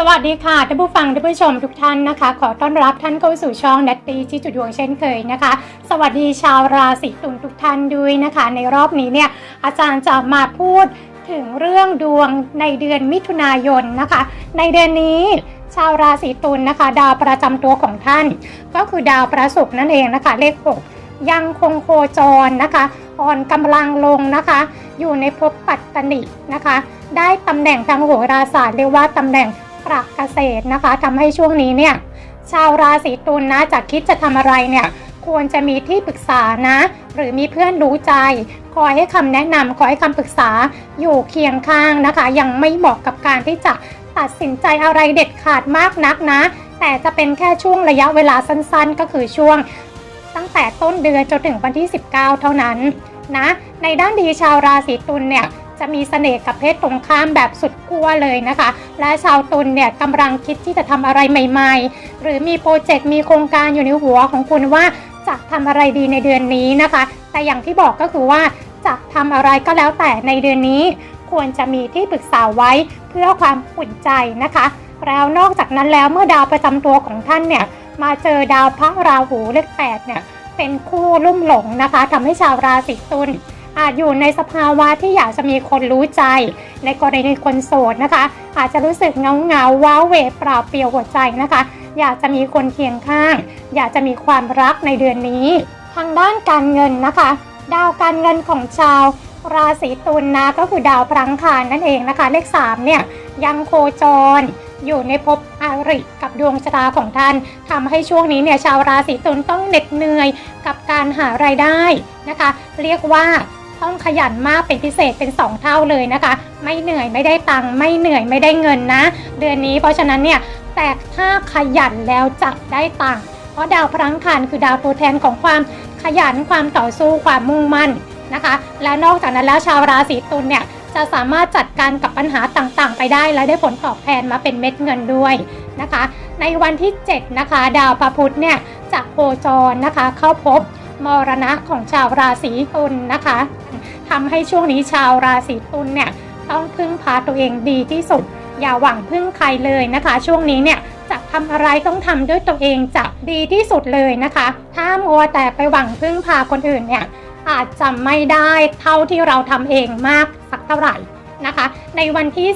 สวัสดีค่ะท่านผู้ฟังท่านผู้ชมทุกท่านนะคะ ขอต้อนรับท่านเข้าสู่ช่องนัตตีที่จุดดวงเช่นเคยนะคะ สวัสดีชาวราศีตุลทุกท่านด้วยนะคะ ในรอบนี้เนี่ยอาจารย์จะมาพูดถึงเรื่องดวงในเดือนมิถุนายนนะคะ ในเดือนนี้ชาวราศีตุลนะคะ ดาวประจำตัวของท่าน ก็คือดาวประศุกร์นั่นเองนะคะ เลข 6 ยังคงโคจรนะคะอ่อนกำลังลงนะคะ อยู่ในภพปัตตนินะคะ ได้ตำแหน่งทางโหราศาสตร์เรียกว่าตำแหน่ง ปรักเกษตรนะคะทำให้ช่วงนี้เนี่ยชาวราศีตุลนะจากคิดจะทำอะไรเนี่ยควรจะมีที่ปรึกษานะ หรือมีเพื่อนรู้ใจ คอยให้คำแนะนำคอยให้คำปรึกษาอยู่เคียงข้างนะคะ ยังไม่เหมาะกับการที่จะตัดสินใจอะไรเด็ดขาดมากนักนะ แต่จะเป็นแค่ช่วงระยะเวลาสั้นๆ ก็คือช่วง ตั้งแต่ต้นเดือนจนถึงวันที่ 19 เท่านั้นนะ ในด้านดีชาวราศีตุลเนี่ย จะมีเสน่ห์กับเพศตรงข้ามแบบสุดขั้วเลยนะคะ และชาวตุลเนี่ยกำลังคิดที่จะทำอะไรใหม่ ๆ หรือมีโปรเจกต์มีโครงการอยู่ในหัวของคุณว่าจะทำอะไรดีในเดือนนี้นะคะ แต่อย่างที่บอกก็คือว่าจะทำอะไรก็แล้วแต่ในเดือนนี้ ควรจะมีที่ปรึกษาไว้เพื่อความอุ่นใจนะคะ แล้วนอกจากนั้นแล้วเมื่อดาวประจำตัวของท่านเนี่ยมาเจอดาวพระราหูเลขแปดเนี่ยเป็นคู่ลุ่มหลงนะคะทำให้ชาวราศีตุล อาจอยู่ในสภาวะที่อยากจะมีคนรู้ใจ ในกรณีคนโสดนะคะ อาจจะรู้สึกเงาเงาว้าเวเปล่าเปลี่ยวหัวใจนะคะ อยากจะมีคนเคียงข้าง อยากจะมีความรักในเดือนนี้ ทางด้านการเงินนะคะ ดาวการเงินของชาวราศีตุลนะก็คือดาวพลังคารนั่นเองนะคะ เลข3เนี่ยยังโคจรอยู่ในภพอริกับดวงชะตาของท่านทำให้ช่วงนี้เนี่ยชาวราศีตุลต้องเหน็ดเหนื่อยกับการหารายได้นะคะ เรียกว่า ต้องขยันมากเป็นพิเศษเป็น 2 เท่าเลยนะคะ ไม่เหนื่อยไม่ได้ตังค์ไม่เหนื่อยไม่ได้เงินนะ เดือนนี้เพราะฉะนั้นเนี่ยแต่ถ้าขยันแล้วจะได้ตังค์เพราะดาวพลังคารคือดาวตัวแทนของความขยันความต่อสู้ความมุ่งมั่นนะคะ และนอกจากนั้นแล้วชาวราศีตุลเนี่ยจะสามารถจัดการกับปัญหาต่างๆ ไปได้และได้ผลตอบแทนมาเป็นเม็ดเงินด้วยนะคะ ในวันที่ 7 นะคะ ดาวพระพุธเนี่ยจะโคจรนะคะเข้าพบ มรณะของชาวราศีตุลนะคะทำให้ช่วงนี้ชาวราศีตุลเนี่ยต้องพึ่งพาตัวเองดีที่สุด อย่าหวังพึ่งใครเลยนะคะ ช่วงนี้เนี่ยจะทำอะไรต้องทำด้วยตัวเองจะดีที่สุดเลยนะคะ ถ้ามัวแต่ไปหวังพึ่งพาคนอื่นเนี่ยอาจจะไม่ได้เท่าที่เราทำเองมากสักเท่าไหร่นะคะ ในวันที่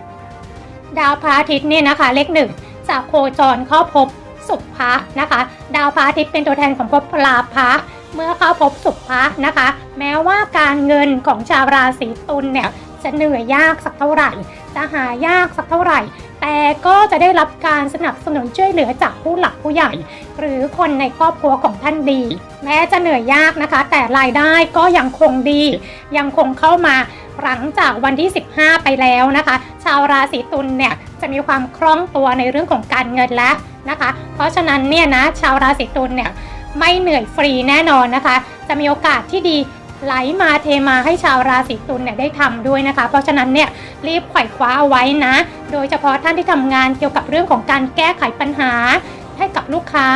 15 ดาวพระอาทิตย์เนี่ยนะคะ เลขหนึ่งจะโคจรเข้าพบ สุภะนะคะ ดาวพระอาทิตย์เป็นตัวแทนของภพลาภะเมื่อเข้าพบสุภะนะคะ แม้ว่าการเงินของชาวราศีตุลเนี่ยจะเหนื่อยยากสักเท่าไหร่ จะหายากสักเท่าไหร่ แต่ก็จะได้รับการสนับสนุนช่วยเหลือจากผู้หลักผู้ใหญ่ หรือคนในครอบครัวของท่านดี แม้จะเหนื่อยยากนะคะ แต่รายได้ก็ยังคงดี ยังคงเข้ามาหลังจากวันที่ 15 ไปแล้วนะคะ ชาวราศีตุลเนี่ยจะมีความคล่องตัวในเรื่องของการเงินแล้ว นะคะ เพราะฉะนั้นเนี่ยนะชาวราศีตุลเนี่ยไม่เหนื่อยฟรีแน่นอนนะคะ จะมีโอกาสที่ดีไหลมาเทมาให้ชาวราศีตุลเนี่ยได้ทำด้วยนะคะ เพราะฉะนั้นเนี่ยรีบไขว่คว้าเอาไว้นะ โดยเฉพาะท่านที่ทำงานเกี่ยวกับเรื่องของการแก้ไขปัญหา ให้กับลูกค้า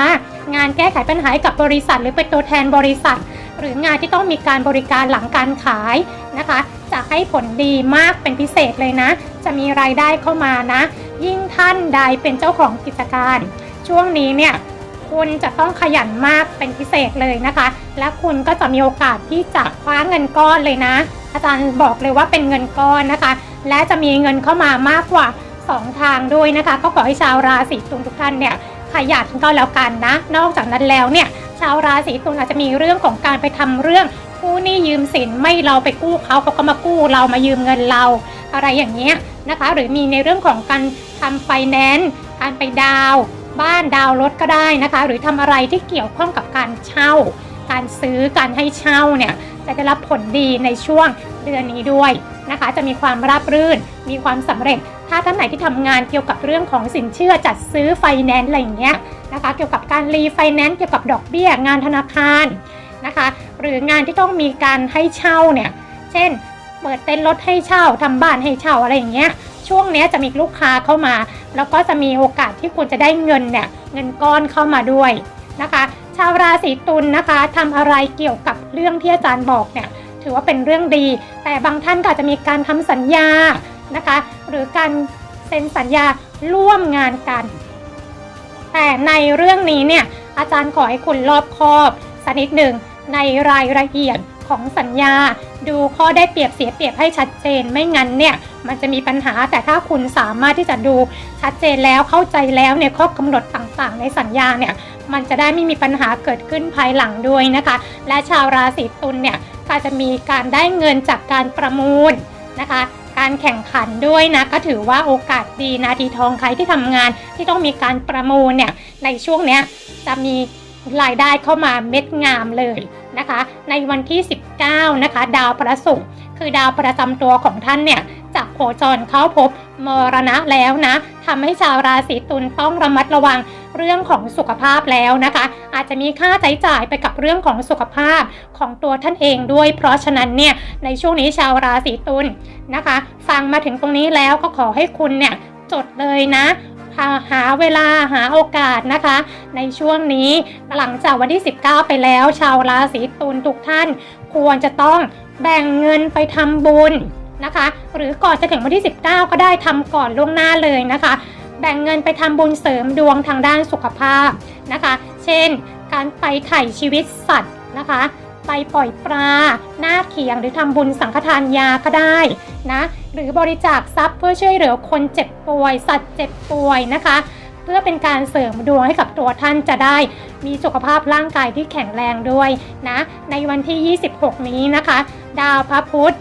งานแก้ไขปัญหาให้กับบริษัท หรือเป็นตัวแทนบริษัท หรืองานที่ต้องมีการบริการหลังการขายนะคะ จะให้ผลดีมากเป็นพิเศษเลยนะ จะมีรายได้เข้ามานะ ยิ่งท่านใดเป็นเจ้าของกิจการ ช่วงนี้เนี่ยคุณจะต้องขยันมากเป็นพิเศษเลยนะคะ และคุณก็จะมีโอกาสที่จะคว้าเงินก้อนเลยนะ อาจารย์บอกเลยว่าเป็นเงินก้อนนะคะ และจะมีเงินเข้ามามากกว่า 2 ทางด้วยนะคะ ก็ขอให้ชาวราศีตุลทุกท่านเนี่ยขยันก็แล้วกันนะ นอกจากนั้นแล้วเนี่ยชาวราศีตุลอาจจะมีเรื่องของการไปทำเรื่องกู้หนี้ยืมสินไม่เราไปกู้เขาเขาก็มากู้เรามายืมเงินเราอะไรอย่างเงี้ยนะคะ หรือมีในเรื่องของการำไฟแนนซ์การไปดาว บ้านดาวรถก็ได้นะคะ หรือทำอะไรที่เกี่ยวข้องกับการเช่า การซื้อการให้เช่าเนี่ยจะได้รับผลดีในช่วงเดือนนี้ด้วยนะคะ จะมีความราบรื่น มีความสำเร็จ ถ้าท่านไหนที่ทำงานเกี่ยวกับเรื่องของสินเชื่อจัดซื้อไฟแนนซ์อะไรอย่างเงี้ยนะคะ เกี่ยวกับการรีไฟแนนซ์เกี่ยวกับดอกเบี้ยงานธนาคารนะคะ หรืองานที่ต้องมีการให้เช่าเนี่ย เช่น เปิดเต็นท์รถให้เช่าทำบ้านให้เช่าอะไรอย่างเงี้ย ช่วงนี้จะมีลูกค้าเข้ามา แล้วก็จะมีโอกาสที่คุณจะได้เงินเนี่ยเงินก้อนเข้ามาด้วยนะคะ ชาวราศีตุลนะคะทำอะไรเกี่ยวกับเรื่องที่อาจารย์บอกเนี่ยถือว่าเป็นเรื่องดี แต่บางท่านก็อาจจะมีการทำสัญญานะคะ หรือการเซ็นสัญญาร่วมงานกัน แต่ในเรื่องนี้เนี่ยอาจารย์ขอให้คุณรอบคอบสักนิดหนึ่งในรายละเอียด ของสัญญา ดูข้อได้เปรียบเสียเปรียบให้ชัดเจนไม่งั้นเนี่ยมันจะมีปัญหาแต่ถ้าคุณสามารถที่จะดูชัดเจนแล้วเข้าใจแล้วเนี่ยข้อกำหนดต่างๆ ในสัญญาเนี่ยมันจะได้ไม่มีปัญหาเกิดขึ้นภายหลังด้วยนะคะ และชาวราศีตุลเนี่ยก็จะมีการได้เงินจากการประมูลนะคะการแข่งขันด้วยนะก็ถือว่าโอกาสดีนาทีทองใครที่ทำงานที่ต้องมีการประมูลเนี่ยในช่วงเนี้ยจะมีรายได้เข้ามาเม็ดงามเลยนะคะ ในวันที่ 19 นะคะ ดาวประศุกร์คือดาวประจำตัวของท่านเนี่ยจะโคจรเข้าพบมรณะแล้วนะทำให้ชาวราศีตุลต้องระมัดระวังเรื่องของสุขภาพแล้วนะคะ อาจจะมีค่าใช้จ่ายไปกับเรื่องของสุขภาพของตัวท่านเองด้วย เพราะฉะนั้นเนี่ยในช่วงนี้ชาวราศีตุลนะคะ ฟังมาถึงตรงนี้แล้วก็ขอให้คุณเนี่ยจดเลยนะ หาหาเวลาหาโอกาสนะคะ ในช่วงนี้หลังจากวันที่ 19 ไปแล้ว ชาวราศีตุลทุกท่าน ควรจะต้องแบ่งเงินไปทำบุญนะคะ หรือก่อนจะถึงวันที่ 19 ก็ได้ทำก่อนล่วงหน้าเลยนะคะ แบ่งเงินไปทำบุญเสริมดวงทางด้านสุขภาพนะคะ เช่น การไปไถ่ชีวิตสัตว์นะคะ ไปปล่อยปลาหน้าเขียงหรือทำบุญสังฆทานยาก็ได้นะหรือบริจาคทรัพย์เพื่อช่วยเหลือคนเจ็บป่วย สัตว์เจ็บป่วยนะคะ เพื่อเป็นการเสริมดวงให้กับตัวท่านจะได้มีสุขภาพร่างกายที่แข็งแรงด้วยนะในวันที่ 26 นี้นะคะ ดาวพระพุธ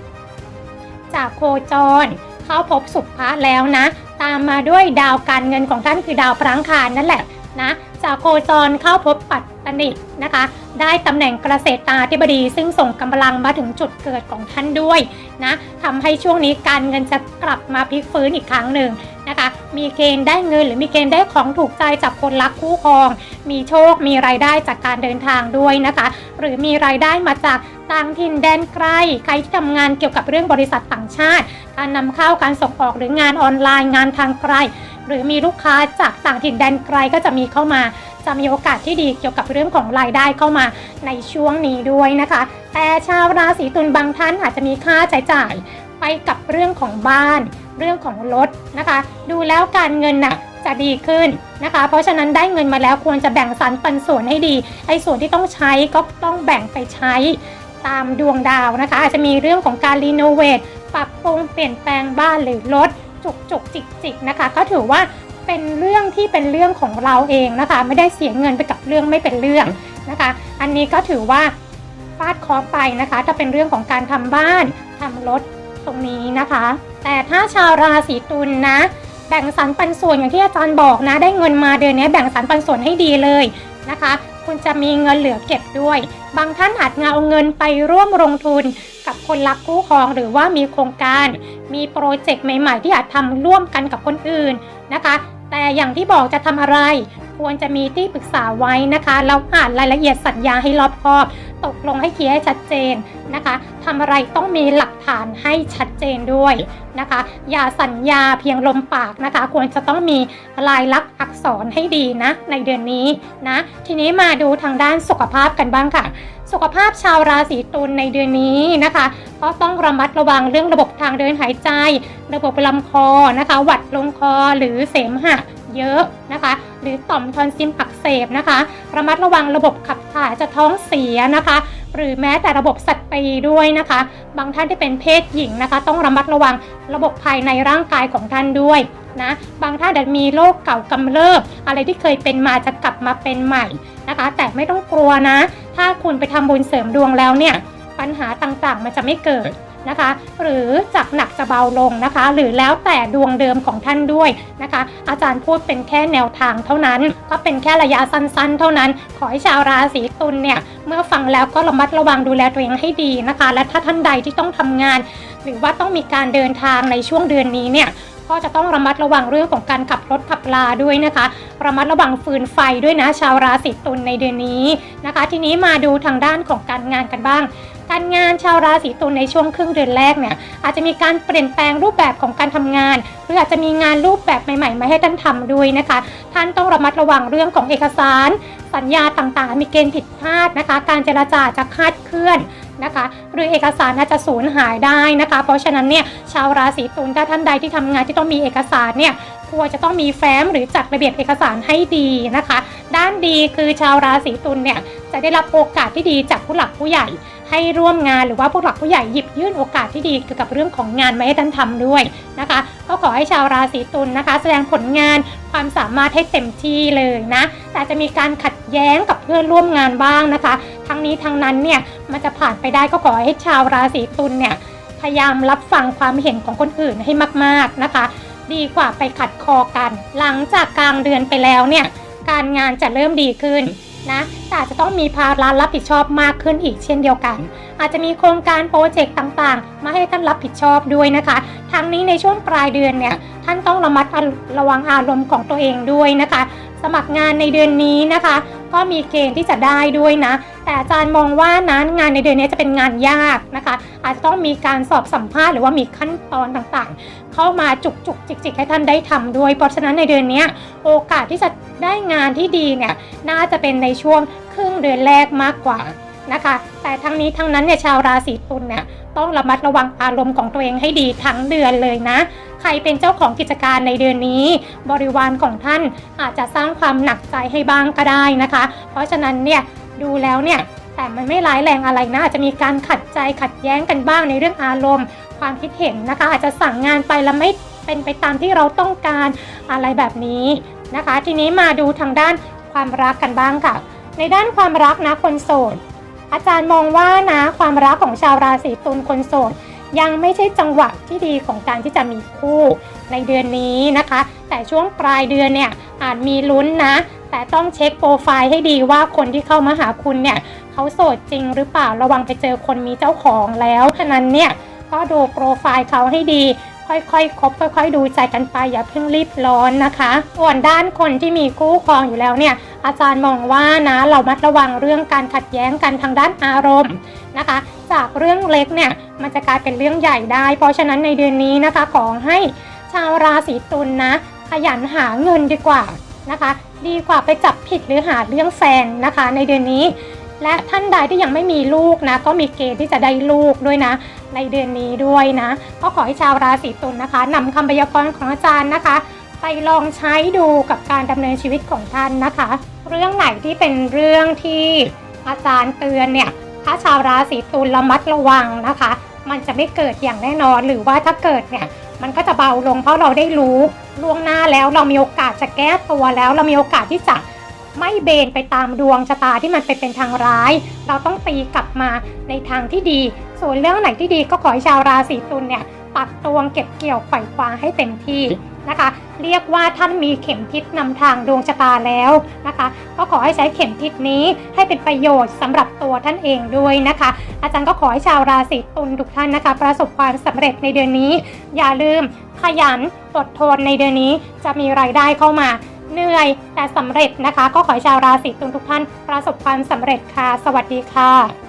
จากโคจร เข้าพบสุภะแล้วนะ ตามมาด้วยดาวการเงินของท่านคือดาวพลังคารนั่นแหละนะ จากโคจรเข้าพบปัตตนินะคะ ได้ตำแหน่งเกษตรตาธิบดี ซึ่งส่งกำลังมาถึงจุดเกิดของท่านด้วยนะทำให้ช่วงนี้การเงินจะกลับมาพลิกฟื้นอีกครั้งหนึ่งนะคะ มีเกณฑ์ได้เงินหรือมีเกณฑ์ได้ของถูกใจจากคนรักคู่ครอง มีโชค มีรายได้จากการเดินทางด้วยนะคะ หรือมีรายได้มาจากต่างถิ่นแดนไกล ใครที่ทำงานเกี่ยวกับเรื่องบริษัทต่างชาติ การนำเข้าการส่งออกหรืองานออนไลน์งานทางไกล หรือมีลูกค้าจากต่างถิ่นแดนไกลก็จะมีเข้ามา จะมีโอกาสที่ดีเกี่ยวกับเรื่องของรายได้เข้ามาในช่วงนี้ด้วยนะคะ แต่ชาวราศีตุลบางท่านอาจจะมีค่าใช้จ่ายไปกับเรื่องของบ้าน เรื่องของรถนะคะ ดูแล้วการเงินน่ะจะดีขึ้นนะคะ เพราะฉะนั้นได้เงินมาแล้วควรจะแบ่งสรรปันส่วนให้ดี ไอ้ส่วนที่ต้องใช้ก็ต้องแบ่งไปใช้ตามดวงดาวนะคะ อาจจะมีเรื่องของการรีโนเวทปรับปรุงเปลี่ยนแปลงบ้านหรือรถ จุกจุกจิกจิกนะคะ ก็ถือว่าเป็นเรื่องที่เป็นเรื่องของเราเองนะคะ ไม่ได้เสียเงินไปกับเรื่องไม่เป็นเรื่องนะคะ อันนี้ก็ถือว่าฟาดคอไปนะคะ ถ้าเป็นเรื่องของการทำบ้านทำรถตรงนี้นะคะ แต่ถ้าชาวราศีตุลนะ แบ่งสรรปันส่วนอย่างที่อาจารย์บอกนะ ได้เงินมาเดือนนี้แบ่งสรรปันส่วนให้ดีเลยนะคะ คุณจะมีเงินเหลือเก็บด้วย บางท่านอาจเอาเงินไปร่วมลงทุนกับคนรักคู่ครองหรือว่ามีโครงการ มีโปรเจกต์ใหม่ ๆ ที่อาจทำร่วมกันกับคนอื่นนะคะ แต่อย่างที่บอกจะทำอะไร ควรจะมีที่ปรึกษาไว้นะคะแล้วอ่านรายละเอียดสัญญาให้รอบคอบ ตกลงให้เคลียร์ให้ชัดเจน นะคะทำอะไรต้องมีหลักฐานให้ชัดเจนด้วยนะคะ อย่าสัญญาเพียงลมปากนะคะ ควรจะต้องมีลายลักษณ์อักษรให้ดีนะ ในเดือนนี้นะ ทีนี้มาดูทางด้านสุขภาพกันบ้างค่ะ สุขภาพชาวราศีตุลในเดือนนี้นะคะ ก็ต้องระมัดระวังเรื่องระบบทางเดินหายใจ ระบบลำคอนะคะ หวัดลงคอหรือเสมหะเยอะนะคะ หรือต่อมทอนซิลอักเสบนะคะ ระมัดระวังระบบขับถ่ายจะท้องเสียนะคะ หรือแม้แต่ระบบสัตว์ปีด้วยนะคะ บางท่านที่เป็นเพศหญิงนะคะ ต้องระมัดระวังระบบภายในร่างกายของท่านด้วยนะบางท่านอาจมีโรคเก่ากำเริบอะไรที่เคยเป็นมาจะกลับมาเป็นใหม่นะคะ แต่ไม่ต้องกลัวนะ ถ้าคุณไปทำบุญเสริมดวงแล้วเนี่ย ปัญหาต่างๆ มันจะไม่เกิด นะคะ หรือจากหนักจะเบาลงนะคะ หรือแล้วแต่ดวงเดิมของท่านด้วยนะคะ อาจารย์พูดเป็นแค่แนวทางเท่านั้น ก็เป็นแค่ระยะสั้นๆ เท่านั้น ขอให้ชาวราศีตุลเนี่ยเมื่อฟังแล้วก็ระมัดระวังดูแลตัวเองให้ดีนะคะ และถ้าท่านใดที่ต้องทำงาน หรือว่าต้องมีการเดินทางในช่วงเดือนนี้เนี่ยก็จะต้องระมัดระวังเรื่องของการขับรถขับลาด้วยนะคะ ระมัดระวังฟืนไฟด้วยนะชาวราศีตุลในเดือนนี้นะคะ ทีนี้มาดูทางด้านของการงานกันบ้าง การงานชาวราศีตุลในช่วงครึ่งเดือนแรกเนี่ยอาจจะมีการเปลี่ยนแปลงรูปแบบของการทำงาน หรืออาจจะมีงานรูปแบบใหม่ๆมาให้ท่านทำด้วยนะคะ ท่านต้องระมัดระวังเรื่องของเอกสาร สัญญาต่างๆ มีเกณฑ์ผิดพลาดนะคะ การเจรจาจะคาดเคลื่อนนะคะหรือเอกสารอาจจะสูญหายได้นะคะ เพราะฉะนั้นเนี่ยชาวราศีตุลถ้าท่านใดที่ทำงานที่ต้องมีเอกสารเนี่ยควรจะต้องมีแฟ้มหรือจัดระเบียบเอกสารให้ดีนะคะ ด้านดีคือชาวราศีตุลเนี่ยจะได้รับโอกาสที่ดีจากผู้หลักผู้ใหญ่ ให้ร่วมงานหรือว่าผู้หลักผู้ใหญ่หยิบยื่นโอกาสที่ดีเกี่ยวกับเรื่องของงานมาให้ท่านทำด้วยนะคะ ก็ขอให้ชาวราศีตุลนะคะ แสดงผลงานความสามารถให้เต็มที่เลยนะ แต่จะมีการขัดแย้งกับเพื่อนร่วมงานบ้างนะคะ ทั้งนี้ทั้งนั้นเนี่ยมันจะผ่านไปได้ก็ขอให้ชาวราศีตุลเนี่ยพยายามรับฟังความเห็นของคนอื่นให้มาก ๆนะคะ ดีกว่าไปขัดคอกัน หลังจากกลางเดือนไปแล้วเนี่ยการงานจะเริ่มดีขึ้น นะแต่อาจจะต้องมีภาระรับผิดชอบมากขึ้นอีกเช่นเดียวกัน อาจจะมีโครงการโปรเจกต์ต่างๆ มาให้ท่านรับผิดชอบด้วยนะคะทั้งนี้ในช่วงปลายเดือนเนี่ยท่านต้องระมัดระวังอารมณ์ของตัวเองด้วยนะคะ สมัครงานในเดือนนี้นะคะ ก็มีเกณฑ์ที่จะได้ด้วยนะ แต่อาจารย์มองว่านะงานในเดือนนี้จะเป็นงานยากนะคะ อาจจะต้องมีการสอบสัมภาษณ์หรือว่ามีขั้นตอนต่างๆ เข้ามาจุกจุกจิกจิกให้ท่านได้ทำด้วย เพราะฉะนั้นในเดือนนี้โอกาสที่จะได้งานที่ดีเนี่ยน่าจะเป็นในช่วงครึ่งเดือนแรกมากกว่า นะคะ แต่ทั้งนี้ทั้งนั้นเนี่ยชาวราศีตุลเนี่ยต้องระมัดระวังอารมณ์ของตัวเองให้ดีทั้งเดือนเลยนะ ใครเป็นเจ้าของกิจการในเดือนนี้ บริวารของท่านอาจจะสร้างความหนักใจให้บ้างก็ได้นะคะ เพราะฉะนั้นเนี่ยดูแล้วเนี่ยแต่มันไม่ร้ายแรงอะไรนะอาจจะมีการขัดใจขัดแย้งกันบ้างในเรื่องอารมณ์ ความคิดเห็นนะคะ อาจจะสั่งงานไปแล้วไม่เป็นไปตามที่เราต้องการอะไรแบบนี้นะคะ ทีนี้มาดูทางด้านความรักกันบ้างค่ะ ในด้านความรักนะคนโสด อาจารย์มองว่านะความรักของชาวราศีตุลคนโสดยังไม่ใช่จังหวะที่ดีของการที่จะมีคู่ในเดือนนี้นะคะ แต่ช่วงปลายเดือนเนี่ยอาจมีลุ้นนะ แต่ต้องเช็คโปรไฟล์ให้ดีว่าคนที่เข้ามาหาคุณเนี่ยเขาโสดจริงหรือเปล่าระวังไปเจอคนมีเจ้าของแล้วฉะนั้นเนี่ยก็ดูโปรไฟล์เขาให้ดี ค่อยๆคบค่อย ๆ ดูใจกันไปอย่าเพิ่งรีบร้อนนะคะส่วนด้านคนที่มีคู่ครองอยู่แล้วเนี่ย อาจารย์มองว่านะเรามัดระวังเรื่องการขัดแย้งกันทางด้านอารมณ์นะคะ จากเรื่องเล็กเนี่ยมันจะกลายเป็นเรื่องใหญ่ได้ เพราะฉะนั้นในเดือนนี้นะคะขอให้ชาวราศีตุลนะขยันหาเงินดีกว่านะคะ ดีกว่าไปจับผิดหรือหาเรื่องแฟนนะคะ ในเดือนนี้ และท่านใดที่ยังไม่มีลูกนะ ก็มีเกณฑ์ที่จะได้ลูกด้วยนะ ในเดือนนี้ด้วยนะ ก็ขอให้ชาวราศีตุลนะคะนำคำพยากรณ์ของอาจารย์นะคะ ไปลองใช้ดูกับการดำเนินชีวิตของท่านนะคะ เรื่องไหนที่เป็นเรื่องที่อาจารย์เตือนเนี่ย ถ้าชาวราศีตุลระมัดระวังนะคะ มันจะไม่เกิดอย่างแน่นอนหรือว่าถ้าเกิดเนี่ยมันก็จะเบาลงเพราะเราได้รู้ล่วงหน้าแล้วเรามีโอกาสจะแก้ตัวแล้ว เรามีโอกาสที่จะ ไม่เบนไปตามดวงชะตาที่มันไปเป็นทางร้าย เราต้องตีกลับมาในทางที่ดี ส่วนเรื่องไหนที่ดีก็ขอให้ชาวราศีตุลเนี่ยปักตวงเก็บเกี่ยวไขว่คว้าให้เต็มที่นะคะ เรียกว่าท่านมีเข็มทิศนำทางดวงชะตาแล้วนะคะ ก็ขอให้ใช้เข็มทิศนี้ให้เป็นประโยชน์สำหรับตัวท่านเองด้วยนะคะ อาจารย์ก็ขอให้ชาวราศีตุลทุกท่านนะคะ ประสบความสำเร็จในเดือนนี้ อย่าลืมขยันอดทนในเดือนนี้จะมีรายได้เข้ามา เหนื่อยแต่สำเร็จนะคะ ก็ขอให้ชาวราศีตุลทุกท่านประสบความสำเร็จค่ะ สวัสดีค่ะ